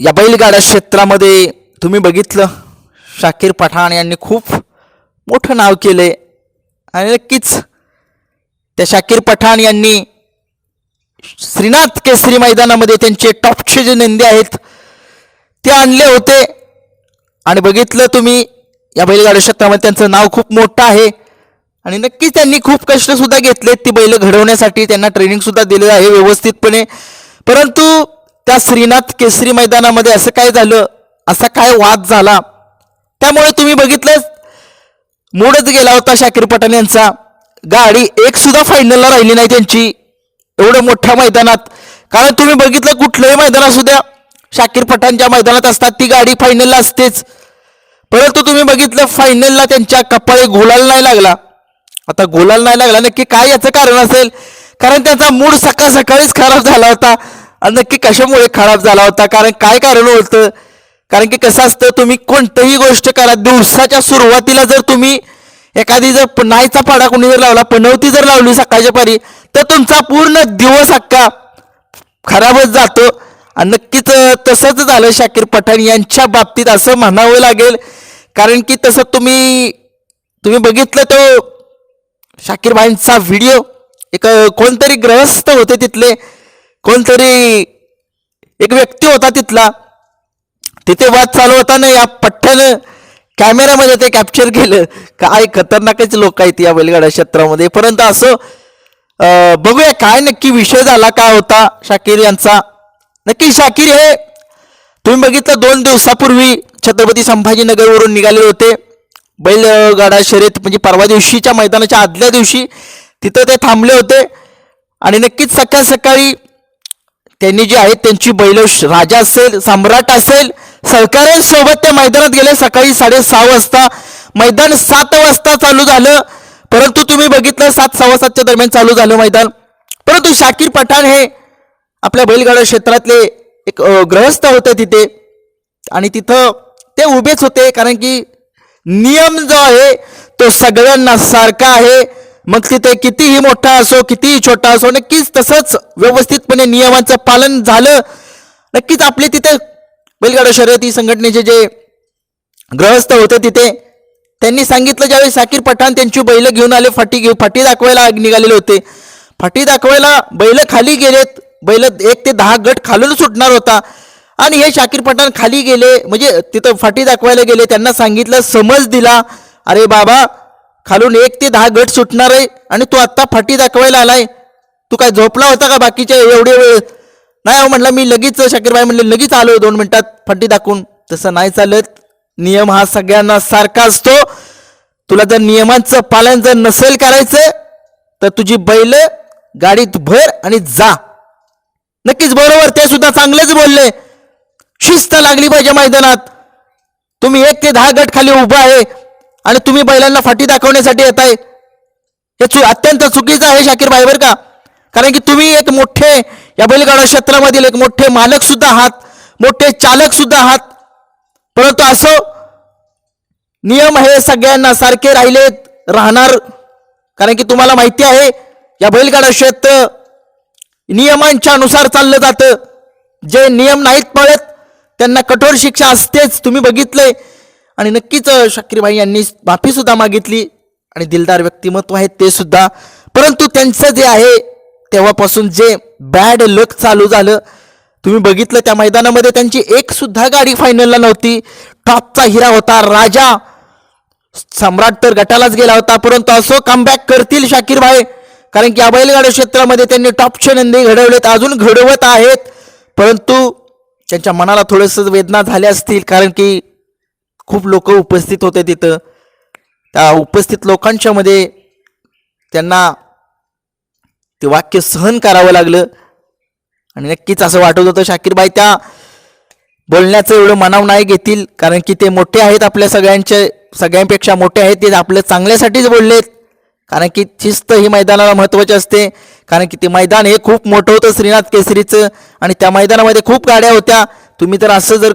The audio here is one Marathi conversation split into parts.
या बैलगाडा क्षेत्रामध्ये तुम्ही बघितलं शाकीर पठाण यांनी खूप मोठं नाव केलं आहे आणि नक्कीच त्या शाकीर पठाण यांनी श्रीनाथ केसरी मैदानामध्ये त्यांचे टॉपचे जे नंदी आहेत ते आणले होते. आणि बघितलं तुम्ही या बैलगाडा क्षेत्रामध्ये त्यांचं नाव खूप मोठं आहे. आणि नक्कीच त्यांनी खूप कष्टसुद्धा घेतलेत ती बैल घडवण्यासाठी त्यांना ट्रेनिंगसुद्धा दिलेलं आहे व्यवस्थितपणे. परंतु त्या श्रीनाथ केसरी मैदानामध्ये असं काय झालं? असा काय वाद झाला? त्यामुळे तुम्ही बघितलं मूडच गेला होता शाकीर पठाण यांचा. गाडी एक सुद्धा फायनलला राहिली नाही त्यांची. एवढं मोठ्या मैदानात. कारण तुम्ही बघितलं कुठलंही मैदान असू द्या शाकीर पठाण ज्या मैदानात असतात ती गाडी फायनलला असतेच. परंतु तुम्ही बघितलं फायनलला त्यांच्या कपाळी घोलाल नाही लागला. आता गुलाल नाही लागला नक्की काय याचं कारण असेल? कारण त्यांचा मूड सकाळ सकाळीच खराब झाला होता. आणि नक्की कशामुळे खराब झाला होता? कारण काय कारण होतं? कारण की कसं असतं तुम्ही कोणतंही गोष्ट करा दिवसाच्या सुरुवातीला जर तुम्ही एखादी जर प- नाहीचा पाडा कोणी जर लावला पनवती जर लावली सकाळच्या पारी तर तुमचा पूर्ण दिवस अख्खा खराबच जातो. आणि नक्कीच तसंच झालं शाकीर पठाण यांच्या बाबतीत असं म्हणावं लागेल. कारण की तसं तुम्ही तुम्ही बघितलं तो शाकीर भाईंचा व्हिडिओ. एक कोणतरी ग्रहस्थ होते तिथले. कोणतरी एक व्यक्ती होता तिथला. तिथे वाद चालू होता ना या पठ्ठ्यानं कॅमेऱ्यामध्ये ते कॅप्चर केलं. काय खतरनाकच लोक आहेत या बैलगाडा क्षेत्रामध्ये. परंतु असं बघूया काय नक्की विषय झाला काय होता शाकीर यांचा. नक्की शाकीर हे तुम्ही बघितलं दोन दिवसापूर्वी छत्रपती संभाजीनगरवरून निघाले होते. बैलगाडा शर्यत म्हणजे परवा दिवशीच्या मैदानाच्या आदल्या दिवशी तिथं ते थांबले होते. आणि नक्कीच सकाळ सकाळी त्यांनी जी आहेत त्यांची बैल राजा असेल सम्राट असेल सहकाऱ्यांसोबत ते मैदानात गेले. सकाळी साडेसहा वाजता मैदान सात वाजता चालू झालं. परंतु तुम्ही बघितलं सात सव्वा सातच्या दरम्यान चालू झालं मैदान. परंतु शाकीर पठाण हे आपल्या बैलगाडा क्षेत्रातले एक ग्रहस्थ होते तिथे. आणि तिथं ते उभेच होते कारण की नियम जो आहे तो सगळ्यांना सारखा आहे. मग तिथे कितीही मोठा असो कितीही छोटा असो नक्कीच तसंच व्यवस्थितपणे नियमांचं पालन झालं. नक्कीच आपले तिथे बैलगाडा शर्यती संघटनेचे जे ग्रहस्थ होते तिथे त्यांनी सांगितलं ज्यावेळी साकीर पठाण त्यांची बैल घेऊन आले फाटी घेऊ फाटी दाखवायला निघालेले होते. फाटी दाखवायला बैल खाली गेलेत. बैल एक ते दहा गट खालून सुटणार होता. आणि हे शाकीर पठाण खाली गेले म्हणजे तिथं फाटी दाखवायला गेले त्यांना सांगितलं समज दिला. अरे बाबा खालून एक ते दहा गट सुटणार आहे आणि तू आत्ता फाटी दाखवायला आलाय. तू काय झोपला होता का बाकीचे एवढे वेळ? नाही अहो म्हटलं मी लगेच शाकीरबाई म्हणले लगेच आलो दोन मिनिटात फाटी दाखवून. तसं नाही चालत. नियम हा सगळ्यांना सारखा असतो. तुला जर नियमांचं पालन जर नसेल करायचं तर तुझी बैल गाडीत भर आणि जा. नक्कीच बरोबर ते सुद्धा चांगलेच बोलले. शिस्त लागली पाहिजे मैदानात. तुम्ही एक ते दहा गट खाली उभा आहे. आणि तुम्ही बैलांना फाटी दाखवण्यासाठी येत आहे हे चु अत्यंत चुकीचं आहे शाकीर भाई बरं का? कारण की तुम्ही एक मोठे या बैलगाडा क्षेत्रामधील एक मोठे मालक सुद्धा आहात मोठे चालक सुद्धा आहात. परंतु असो नियम हे सगळ्यांना सारखे राहिलेत राहणार. कारण की तुम्हाला माहिती आहे या बैलगाडा क्षेत्र नियमांच्या अनुसार चाललं जातं. जे नियम नाहीत पळत त्यांना कठोर शिक्षा असतेच. तुम्ही बघितलंय आणि नक्कीच शाकिरबाई शाकीरबाई यांनी माफी सुद्धा मागितली आणि दिलदार व्यक्तिमत्व आहेत ते सुद्धा. परंतु त्यांचं जे आहे तेव्हापासून जे बॅड लक चालू झालं तुम्ही बघितलं त्या मैदानामध्ये त्यांची एक सुद्धा गाडी फायनलला नव्हती. टॉपचा हिरा होता राजा. सम्राट तर गटालाच गेला होता परंतु असो कमबॅक करतील शाकीर भाई कारण की या बैलगाड्या क्षेत्रामध्ये त्यांनी टॉपचे नंदी घडवलेत अजून घडवत आहेत. परंतु त्यांच्या मनाला थोडंसं वेदना झाल्या असतील कारण की खूप लोक उपस्थित होते तिथं. त्या उपस्थित लोकांच्या मध्ये त्यांना ते वाक्य सहन करावं लागलं. आणि नक्कीच असं वाटत होतं शाकीरबाई त्या बोलण्याचं एवढं मनाव नाही घेतील कारण की ते मोठे आहेत आपल्या सगळ्यांचे सगळ्यांपेक्षा मोठे आहेत ते आपल्या चांगल्यासाठीच बोललेत. कारण की शिस्त ही मैदानाला महत्त्वाची असते. कारण की ते मैदान हे खूप मोठं होतं श्रीनाथ केसरीचं. आणि त्या मैदानामध्ये खूप गाड्या होत्या. तुम्ही तर असं जर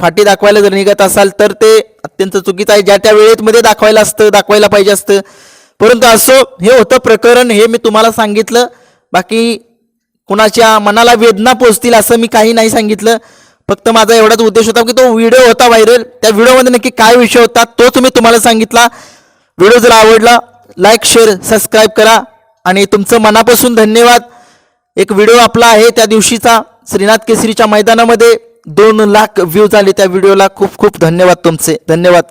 फाटी दाखवायला जर निघत असाल तर ते अत्यंत चुकीचं आहे. ज्या त्या वेळेत दाखवायला असतं दाखवायला पाहिजे असतं. परंतु असो हे होतं प्रकरण हे मी तुम्हाला सांगितलं. बाकी कुणाच्या मनाला वेदना पोचतील असं मी काही नाही सांगितलं. फक्त माझा एवढाच उद्देश होता की तो व्हिडिओ होता व्हायरल. त्या व्हिडिओमध्ये नक्की काय विषय होता तोच मी तुम्हाला सांगितला. व्हिडिओ जर आवडला लाईक शेअर सबस्क्राईब करा. आणि तुमचं मनापासून धन्यवाद. एक व्हिडिओ आपला आहे त्या दिवशीचा श्रीनाथ केसरीच्या मैदानामध्ये. दोन लाख व्ह्यूज आले त्या व्हिडिओला खूप खूप धन्यवाद तुमचे. धन्यवाद.